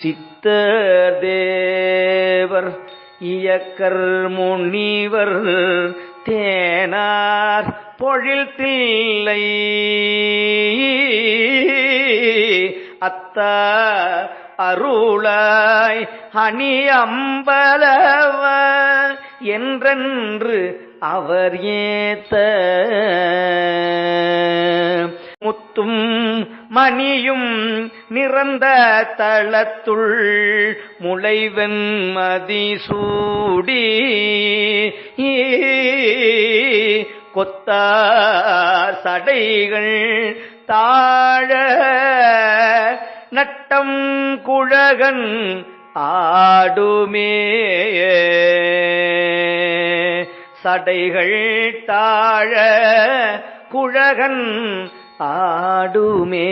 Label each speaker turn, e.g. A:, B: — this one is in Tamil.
A: சித்தர் தேவர் இயக்கர் முனிவர் தேனார் பொழில் தில்லை அத்த அருளாய் அணி அம்பலவ என்றென்று அவர் ஏத்த. முத்தும் மணியும் நிறந்த தளத்துள் முளைவன் மதிசூடி கொத்தார் சடைகள் தாழ நட்டம் குழகன் ஆடுமே. சடைகள் தாழ குழகன் ஆடுமே.